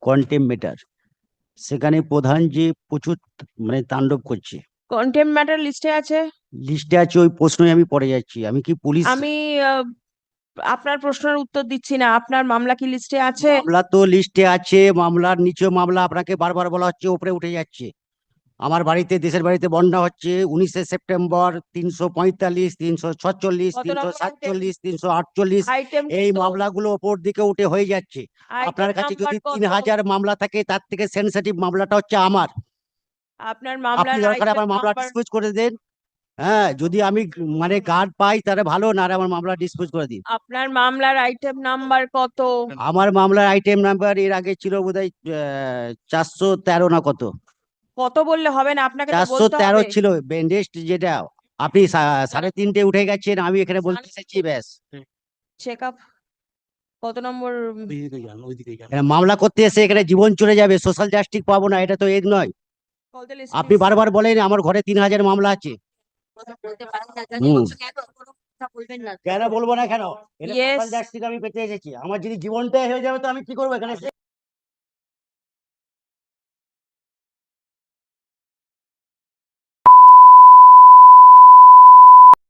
কোয়ান্টেম মেটার সেখানে প্রধান যে প্রচুর মানে তাণ্ডব করছে। কন্টেম্প ম্যাটার লিস্টে আছে? লিস্টে আছে ওই প্রশ্নই আমি পড়ে যাচ্ছি। আমি কি পুলিশ আমি আপনার প্রশ্নের উত্তর দিচ্ছি না। আপনার মামলা কি লিস্টে আছে? মামলা তো লিস্টে আছে। মামলার নিচে মামলা আপনাকে বারবার বলা হচ্ছে উপরে উঠে যাচ্ছে। আমার বাড়িতে দেশের বাড়িতে বন্যা হচ্ছে উনিশে সেপ্টেম্বর তিনশো পঁয়তাল্লিশ তিনশো ছচল্লিশ তিনশো সাতচল্লিশ তিনশো আটচল্লিশ। এই মামলাগুলো ওপর দিকে উঠে হয়ে যাচ্ছে। আপনার কাছে যদি তিন হাজার মামলা থাকে তার থেকে সেনসিটিভ মামলাটা হচ্ছে আমার। আপনার আপনি দরকার আমার মামলা ডিসপোজ করে দেন। হ্যাঁ যদি আমি মানে গার্ড পাই তাহলে ভালো না আমার মামলা ডিসপোজ করে দিন। আপনার মামলার আইটেম নাম্বার কত? আমার মামলার আইটেম নাম্বার এর আগে ছিল বোধহয় চারশো তেরো না কত? কত বললে হবে না? আপনাকে চারশো তেরো ছিল বেন্ডেস্ট যেটা। আপনি সা- সাড়ে তিনটে উঠে গেছেন আমি এখানে বলতে চাইছি ব্যাস। চেক আপ কত নম্বর? মামলা করতে এসে এখানে জীবন চলে যাবে সোশ্যাল জাস্টিস পাবো না এটা তো এর নয়। আপনি বারবার বলেন আমার ঘরে তিন হাজার মামলা আছে। কেন বলব না কেন? এটা Yes. সোশ্যাল জাস্টিস আমি পেতে এসেছি। আমার যদি জীবনটাই হয়ে যাবে তো আমি কি করব? এখানে